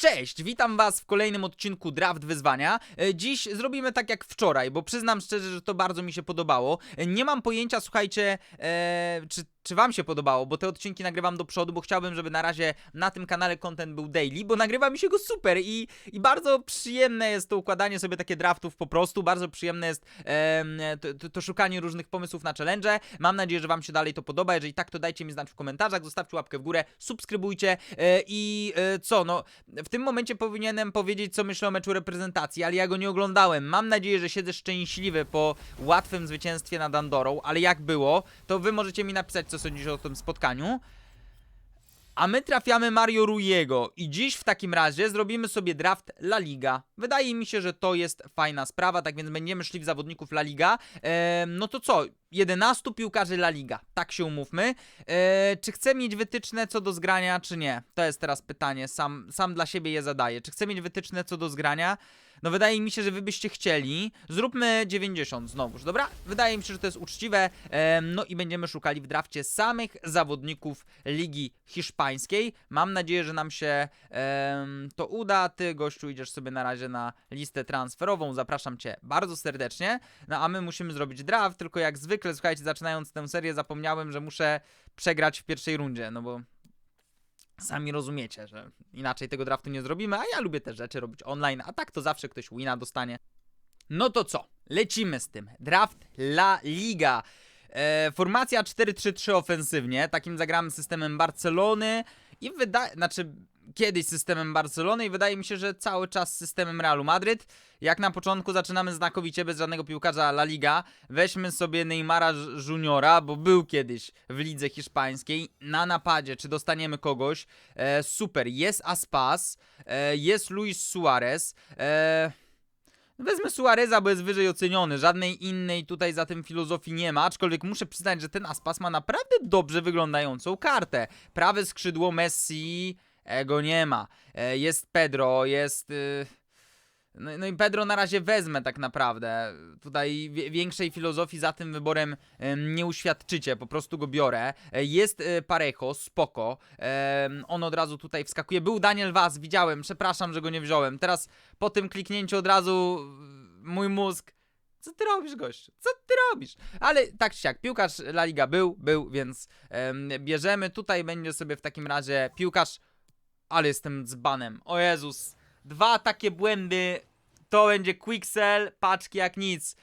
Cześć, witam was w kolejnym odcinku Draft Wyzwania. E, Dziś zrobimy tak jak wczoraj, bo przyznam szczerze, że to bardzo mi się podobało. E, Nie mam pojęcia, słuchajcie, e, czy, czy wam się podobało, bo te odcinki nagrywam do przodu, bo chciałbym, żeby na razie na tym kanale content był daily, bo nagrywa mi się go super i, i bardzo przyjemne jest to układanie sobie takie draftów po prostu, bardzo przyjemne jest to, to, to szukanie różnych pomysłów na challenge. Mam nadzieję, że wam się dalej to podoba, jeżeli tak, to dajcie mi znać w komentarzach, zostawcie łapkę w górę, subskrybujcie e, i e, co, no w tym momencie powinienem powiedzieć, co myślę o meczu reprezentacji, ale ja go nie oglądałem. Mam nadzieję, że siedzę szczęśliwy po łatwym zwycięstwie nad Andorą, ale jak było, to wy możecie mi napisać, co sądzicie o tym spotkaniu. A my trafiamy Mario Rujego i dziś w takim razie zrobimy sobie draft La Liga. Wydaje mi się, że to jest fajna sprawa, tak więc będziemy szli w zawodników La Liga. Ehm, no to co? 11 piłkarzy La Liga, tak się umówmy. Eee, czy chcę mieć wytyczne co do zgrania, czy nie? To jest teraz pytanie, sam, sam dla siebie je zadaję. Czy chcę mieć wytyczne co do zgrania? No wydaje mi się, że wy byście chcieli. Zróbmy 90 znowuż, dobra? Wydaje mi się, że to jest uczciwe. No i będziemy szukali w drafcie samych zawodników Ligi Hiszpańskiej. Mam nadzieję, że nam się to uda. Ty, gościu, idziesz sobie na razie na listę transferową. Zapraszam cię bardzo serdecznie. No a my musimy zrobić draft, tylko jak zwykle, słuchajcie, zaczynając tę serię, zapomniałem, że muszę przegrać w pierwszej rundzie, no bo Sami rozumiecie, że inaczej tego draftu nie zrobimy, a ja lubię te rzeczy robić online, a tak to zawsze ktoś wina dostanie. No to co? Lecimy z tym. Draft La Liga. E, formacja 4-3-3 ofensywnie, takim zagramy systemem Barcelony i wydaje, znaczy kiedyś systemem Barcelony i wydaje mi się, że cały czas systemem Realu Madryt. Jak na początku zaczynamy znakowicie bez żadnego piłkarza La Liga, weźmy sobie Neymara Juniora, bo był kiedyś w lidze hiszpańskiej. Na napadzie, czy dostaniemy kogoś? E, super, jest Aspas, e, jest Luis Suarez. E, Wezmę Suareza, bo jest wyżej oceniony. Żadnej innej tutaj za tym filozofii nie ma. Aczkolwiek muszę przyznać, że ten Aspas ma naprawdę dobrze wyglądającą kartę. Prawe skrzydło Messi, ego nie ma. E, Jest Pedro, jest. y, No, no i Pedro na razie wezmę tak naprawdę. Tutaj większej filozofii za tym wyborem em, nie uświadczycie, po prostu go biorę. E, Jest e, Parejo, spoko. On od razu tutaj wskakuje. Był Daniel Vaz, widziałem, przepraszam, że go nie wziąłem. Teraz po tym kliknięciu od razu y, mój mózg. Co ty robisz, gościu? Co ty robisz? Ale tak czy siak, piłkarz La Liga był, był, więc em, bierzemy. Tutaj będzie sobie w takim razie piłkarz. Ale jestem dzbanem. O Jezus. Dwa takie błędy. To będzie quicksell, paczki jak nic.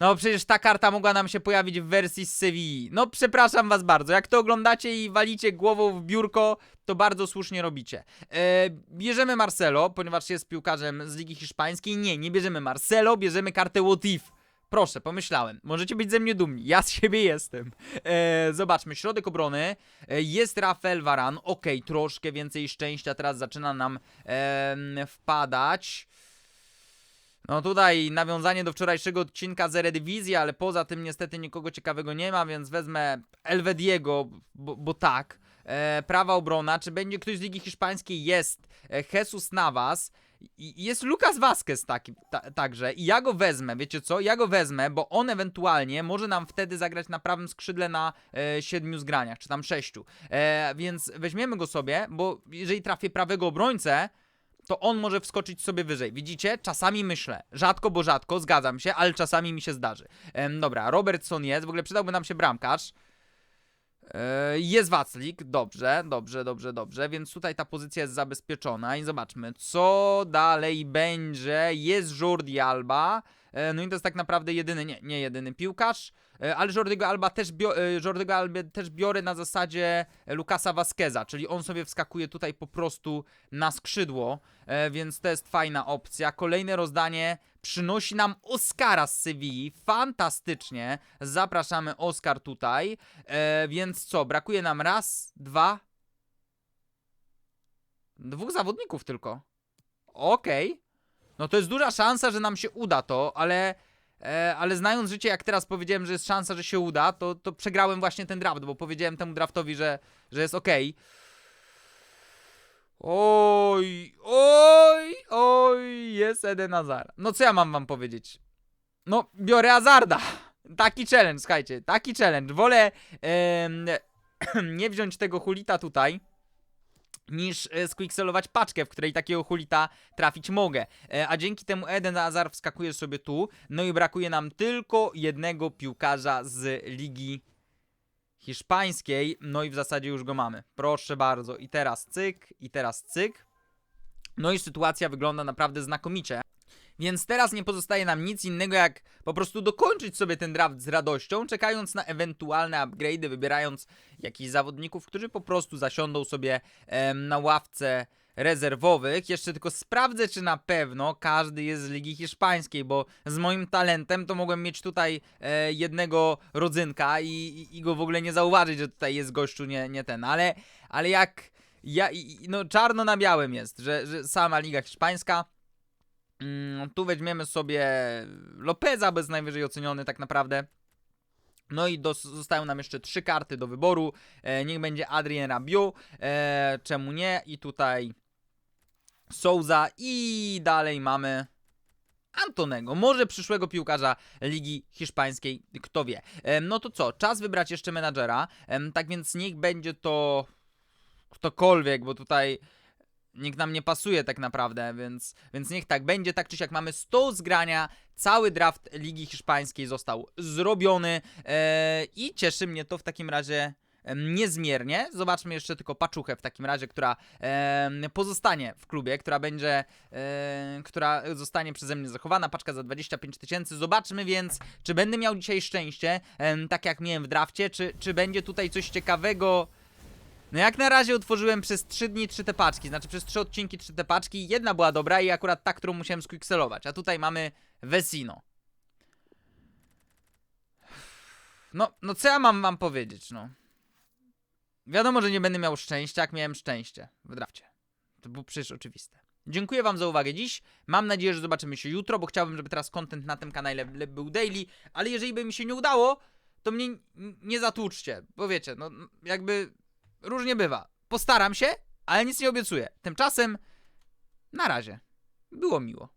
No przecież ta karta mogła nam się pojawić w wersji z Sewilli. No przepraszam was bardzo. Jak to oglądacie i walicie głową w biurko, to bardzo słusznie robicie. E, bierzemy Marcelo, ponieważ jest piłkarzem z Ligi Hiszpańskiej. Nie, nie bierzemy Marcelo, bierzemy kartę What If. Proszę, pomyślałem. Możecie być ze mnie dumni. Ja z siebie jestem. E, zobaczmy, środek obrony. E, jest Rafael Varan. Okej, troszkę więcej szczęścia teraz zaczyna nam wpadać. No tutaj nawiązanie do wczorajszego odcinka z Eredivisie, ale poza tym niestety nikogo ciekawego nie ma, więc wezmę Elvediego, bo, bo tak. E, prawa obrona, czy będzie ktoś z Ligi Hiszpańskiej? Jest e, Jesus Navas. I jest Lucas Vazquez taki, ta, także i ja go wezmę, wiecie co? Ja go wezmę, bo on ewentualnie może nam wtedy zagrać na prawym skrzydle na e, siedmiu zgraniach, czy tam sześciu. E, więc weźmiemy go sobie, bo jeżeli trafię prawego obrońcę, to on może wskoczyć sobie wyżej. Widzicie? Czasami myślę. Rzadko, bo rzadko, zgadzam się, ale czasami mi się zdarzy. Em, dobra, Robertson jest, w ogóle przydałby nam się bramkarz. E, Jest Waclik, dobrze, dobrze, dobrze, dobrze, więc tutaj ta pozycja jest zabezpieczona i zobaczmy, co dalej będzie. Jest Jordi Alba, no i to jest tak naprawdę jedyny, nie, nie jedyny piłkarz, e, ale Jordiego Alba też, e, Jordiego Alba też biorę na zasadzie Lukasa Vasqueza, czyli on sobie wskakuje tutaj po prostu na skrzydło, e, więc to jest fajna opcja. Kolejne rozdanie przynosi nam Oscara z Sewilli, fantastycznie, zapraszamy Oscar tutaj, e, więc co, brakuje nam raz, dwa, dwóch zawodników tylko. Okej. No to jest duża szansa, że nam się uda to, ale E, ale znając życie, jak teraz powiedziałem, że jest szansa, że się uda, to, to przegrałem właśnie ten draft, bo powiedziałem temu draftowi, że, że jest okej. Oj, oj, oj, jest Eden Hazard. No co ja mam wam powiedzieć? No, biorę Hazarda. Taki challenge, słuchajcie, taki challenge. Wolę em, nie wziąć tego hulita tutaj, niż e, squixelować paczkę, w której takiego hulita trafić mogę. E, a dzięki temu Eden Hazard wskakuje sobie tu, no i brakuje nam tylko jednego piłkarza z ligi hiszpańskiej, no i w zasadzie już go mamy. Proszę bardzo. I teraz cyk, i teraz cyk. No i sytuacja wygląda naprawdę znakomicie. Więc teraz nie pozostaje nam nic innego jak po prostu dokończyć sobie ten draft z radością, czekając na ewentualne upgrade'y, wybierając jakichś zawodników, którzy po prostu zasiądą sobie em, na ławce rezerwowych. Jeszcze tylko sprawdzę, czy na pewno każdy jest z Ligi Hiszpańskiej, bo z moim talentem to mogłem mieć tutaj e, jednego rodzynka i, i, i go w ogóle nie zauważyć, że tutaj jest gościu nie, nie ten, ale, ale jak ja, no czarno na białym jest, że, że sama Liga Hiszpańska Mm, tu weźmiemy sobie Lopeza, bez najwyżej oceniony tak naprawdę. No i dos- zostają nam jeszcze trzy karty do wyboru. E, niech będzie Adrien Rabiot, e, czemu nie? I tutaj Souza i dalej mamy Antonego, może przyszłego piłkarza Ligi Hiszpańskiej, kto wie. Em, no to co, czas wybrać jeszcze menadżera, Em, tak więc niech będzie to ktokolwiek, bo tutaj nikt nam nie pasuje tak naprawdę, więc, więc niech tak będzie, tak czy siak mamy 100 zgrania, cały draft Ligi Hiszpańskiej został zrobiony e, i cieszy mnie to w takim razie niezmiernie. Zobaczmy jeszcze tylko paczuchę w takim razie, która em, pozostanie w klubie, która będzie, e, która zostanie przeze mnie zachowana, paczka za 25 tysięcy. Zobaczmy więc, czy będę miał dzisiaj szczęście, em, tak jak miałem w drafcie, czy, czy będzie tutaj coś ciekawego, no jak na razie otworzyłem przez 3 dni 3 te paczki, znaczy przez 3 odcinki 3 te paczki, jedna była dobra i akurat ta, którą musiałem squixelować, a tutaj mamy Vesino. No, no co ja mam wam powiedzieć, no. Wiadomo, że nie będę miał szczęścia, jak miałem szczęście w drafcie. To było przecież oczywiste. Dziękuję wam za uwagę dziś. Mam nadzieję, że zobaczymy się jutro, bo chciałbym, żeby teraz content na tym kanale le- był daily, ale jeżeli by mi się nie udało, to mnie nie zatłuczcie, bo wiecie, no jakby różnie bywa. Postaram się, ale nic nie obiecuję. Tymczasem, na razie. Było miło.